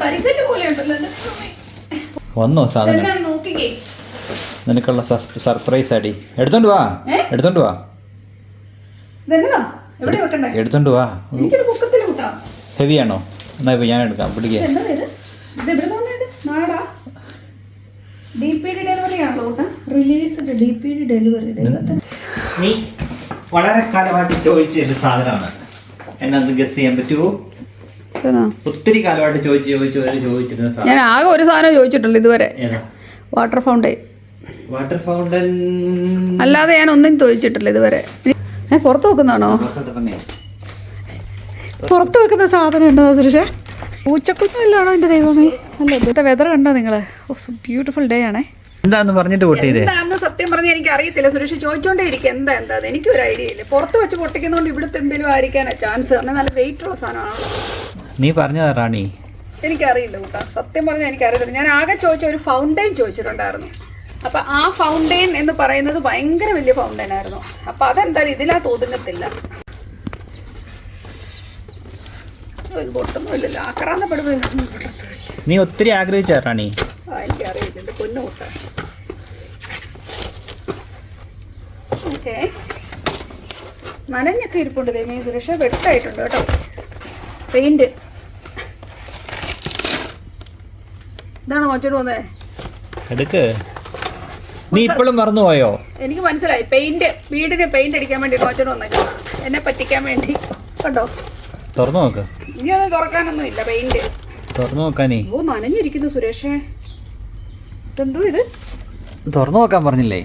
കരിക്കല്ല് പോലെ ഉണ്ടല്ലോ വന്നോ സാധനം? നോക്കിക്കേ. നിനക്കുള്ള സർപ്രൈസ് അടി. എടുത്തോണ്ട് വാ. എടുത്തോണ്ട് വാ. ഇതെന്നതാ എവിടെ വെക്കണ്ടേ? എടുത്തോണ്ട് വാ. ഹെവി ആണോ? എന്നാ ഇപ്പൊ ഞാൻ എടുക്കാം. പിടിക്കുക നീ വളരെ കാലമായിട്ട് ചോദിച്ച ഒരു സാധനമാണ്. എന്നെ ഒന്ന് ഗസ് ചെയ്യാൻ പറ്റുമോ ഒത്തിരി കാലമായിട്ട് ചോദിച്ചു ചോദിച്ചു ചോദിച്ചിരുന്ന ഞാൻ ആകെ ഒരു സാധനം ചോദിച്ചിട്ടുള്ളൂ ഇതുവരെ. Water fountain. Water fountain. അല്ലാതെ ഞാൻ ഒന്നും ചോദിച്ചിട്ടില്ല ഇതുവരെ. ഞാൻ പുറത്ത് വെക്കുന്നതാണോ? പുറത്ത് വെക്കുന്ന സാധനം ഉണ്ടോ സുരേഷ്? പൂച്ചക്കൊന്നും ഇല്ലാണോ എന്റെ ദൈവമേ? അല്ല ഇന്നത്തെ വെതർ കണ്ടോ നിങ്ങൾ ഓ ബ്യൂട്ടിഫുൾ ഡേ ആണേ. എന്താന്ന് പറഞ്ഞിട്ട് പൊട്ടിയത് എന്താന്ന് സത്യം പറഞ്ഞാൽ എനിക്ക് അറിയത്തില്ല സുരേഷ് ചോദിച്ചോണ്ടേ ഇരിക്കും. എന്താ എന്താ? എനിക്കൊരു എനിക്ക് ഒരു ഐഡിയ ഇല്ല. പുറത്ത് വെച്ച് പൊട്ടിക്കുന്നതുകൊണ്ട് ഇവിടുത്തെ എന്തെങ്കിലും ആയിരിക്കാനാ ചാൻസ് കാരണം നല്ല വെയിറ്റ് ഉള്ള സാധനമാണല്ലോ. നീ പറഞ്ഞതാ റാണി. എനിക്കറിയില്ല കൂട്ടാ. സത്യം പറഞ്ഞാൽ എനിക്കറിയില്ല. ഞാൻ ആകെ ചോദിച്ച ഒരു ഫൗണ്ടെയിൻ ചോദിച്ചിട്ടുണ്ടായിരുന്നു. അപ്പൊ ആ ഫൗണ്ടെയിൻ എന്ന് പറയുന്നത് ഭയങ്കര വലിയ ഫൗണ്ടെയിൻ ആയിരുന്നു. അപ്പൊ അതെന്തായാലും ഇതിനകത്ത് ഒതുങ്ങത്തില്ല. പൊട്ടുന്നുമില്ലല്ലോ ആക്രാന്തപ്പെടുമ്പോൾ. നീ ഒത്തിരി ആഗ്രഹിച്ച റാണി. ആ എനിക്കറിയില്ല. ഇത് പൊന്നു കൂട്ടാ. ഓക്കെ. നനഞ്ഞൊക്കെ ഇരിപ്പുണ്ട് ദൈവമേ. സുരക്ഷ വെട്ടായിട്ടുണ്ട് കേട്ടോ. പെയിന്റ്. ഇതാണോ മറ്റോട് വന്നേ? എടുക്ക്. നീ ഇപ്പോഴും മറന്നുപോയോ എനിക്ക് മനസ്സിലായി. പെയിന്റ് വീടിന് പെയിന്റ് അടിക്കാൻ വേണ്ടി മറ്റോട് വന്നേക്കാം എന്നെ പറ്റിക്കാൻ വേണ്ടി. കണ്ടോ? തുറന്നു നോക്ക്. ഇനി ഇനിയൊന്നും തുറക്കാനൊന്നും ഇല്ല പെയിന്റ് തുറന്നു നോക്കാനേ. ഓ നനഞ്ഞിരിക്കുന്നു സുരേഷേ. ഇതെന്തോ ഇത്? തുറന്നു നോക്കാൻ പറഞ്ഞില്ലേ?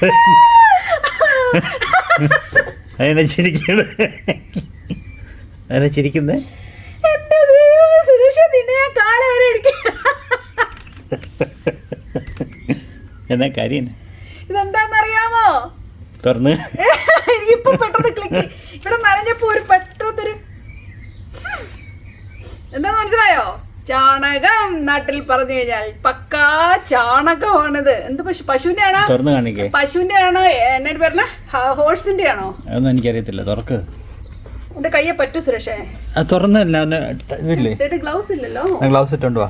അതിനെ ചിരിക്കണ് അതിനെ ചിരിക്കുന്നേ. എന്നാ കാര്യം? ഇതെന്താന്നറിയാമോ? തുറന്ന്. എനിക്കിപ്പോ പെട്ടെന്ന് ക്ലിക്ക് ഇവിടെ നനഞ്ഞപ്പോ ഒരു പെട്ടെന്നൊരു എന്താ മനസ്സിലായോ? ചാണകം നാട്ടിൽ പറഞ്ഞു കഴിഞ്ഞാൽ പക്കാ ചാണകമാണിത്. എന്ത് പശു? പശുവിന്റെ ആണോ പശുവിന്റെ ആണോ എന്നൊരു പറഞ്ഞ. ഹോഴ്സിന്റെ ആണോ അതൊന്നും എനിക്കറിയത്തില്ല. തുറക്ക്. എന്റെ കയ്യെ പറ്റൂ സുരേഷേ. തുറന്നല്ല ഇതില്ലേ? ഗ്ലൗസ് ഇല്ലല്ലോ. ഗ്ലൗസ് ഇട്ടോണ്ട് വാ.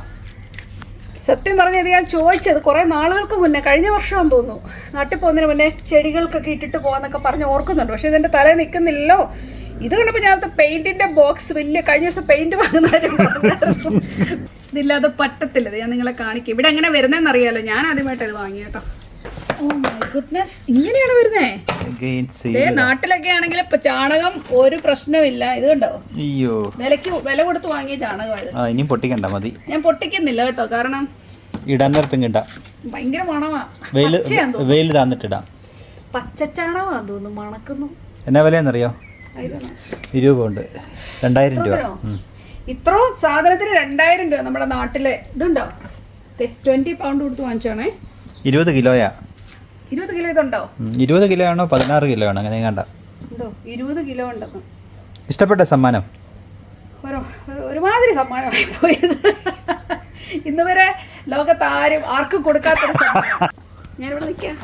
സത്യം പറഞ്ഞത് ഞാൻ ചോദിച്ചത് കുറെ നാളുകൾക്ക് മുന്നേ കഴിഞ്ഞ വർഷമാണെന്ന് തോന്നുന്നു. നാട്ടിൽ പോകുന്നതിന് മുന്നേ ചെടികൾക്കൊക്കെ ഇട്ടിട്ട് പോകാന്നൊക്കെ പറഞ്ഞ് ഓർക്കുന്നുണ്ട്. പക്ഷെ ഇതിന്റെ തല നിൽക്കുന്നില്ലല്ലോ ഇത് കണ്ടപ്പോൾ ഞാനത്തെ പെയിന്റിന്റെ ബോക്സ് വലിയ കഴിഞ്ഞ വർഷം പെയിന്റ് വാങ്ങുന്നവരും ഇതില്ലാതെ പറ്റത്തില്ല. ഞാൻ നിങ്ങളെ കാണിക്കും. ഇവിടെ എങ്ങനെ വരുന്നതെന്ന് അറിയാലോ. ഞാൻ ആദ്യമായിട്ട് ഇത് വാങ്ങി കേട്ടോ. ഇങ്ങനെയാണ് വരുന്നേ? നാട്ടിലൊക്കെ ആണെങ്കിൽ ഇപ്പൊ ചാണകം ഒരു പ്രശ്നമില്ല. ഇത് കണ്ടോ അയ്യോ. വിലക്ക് വില കൊടുത്ത് വാങ്ങിയ ചാണകമായത് ആ ഇനിയും പൊട്ടിക്കണ്ട മതി. ഞാൻ പൊട്ടിക്കുന്നില്ല കേട്ടോ കാരണം ഇടാൻ നിർത്തും കിട്ടാം. ഭയങ്കര മണമാ. തോന്നുന്നു. വെയിൽ താന്നിട്ടിടാം. പച്ചച്ചാണകമാന്ന് തോന്നുന്നു മണക്കുന്നു. എന്നാ വിലയെന്നറിയോ. ഇരുപത് ഉണ്ട് രണ്ടായിരം രൂപ. ഇത്രോ. ഇത്രയും സാധനത്തിന് രണ്ടായിരം രൂപ നമ്മുടെ നാട്ടിലെ? ഇതുണ്ടോ? ട്വന്റി പൗണ്ട് കൊടുത്ത് വാങ്ങിച്ചാണേ ഇരുപത് കിലോയാ. ഇരുപത് കിലോ ഇതുണ്ടോ. ഇരുപത് കിലോ ആണോ പതിനാറ് കിലോ ആണോ? അങ്ങനെ കണ്ട. ഇരുപത് കിലോ ഉണ്ടെന്ന്. ഇഷ്ടപ്പെട്ട സമ്മാനം? ഒരു ഒരുമാതിരി സമ്മാനമായി പോയത്. ഇന്ന് വരെ ലോകത്ത് ആരും ആർക്കും കൊടുക്കാത്ത ഞാനിവിടെ നിൽക്കാം.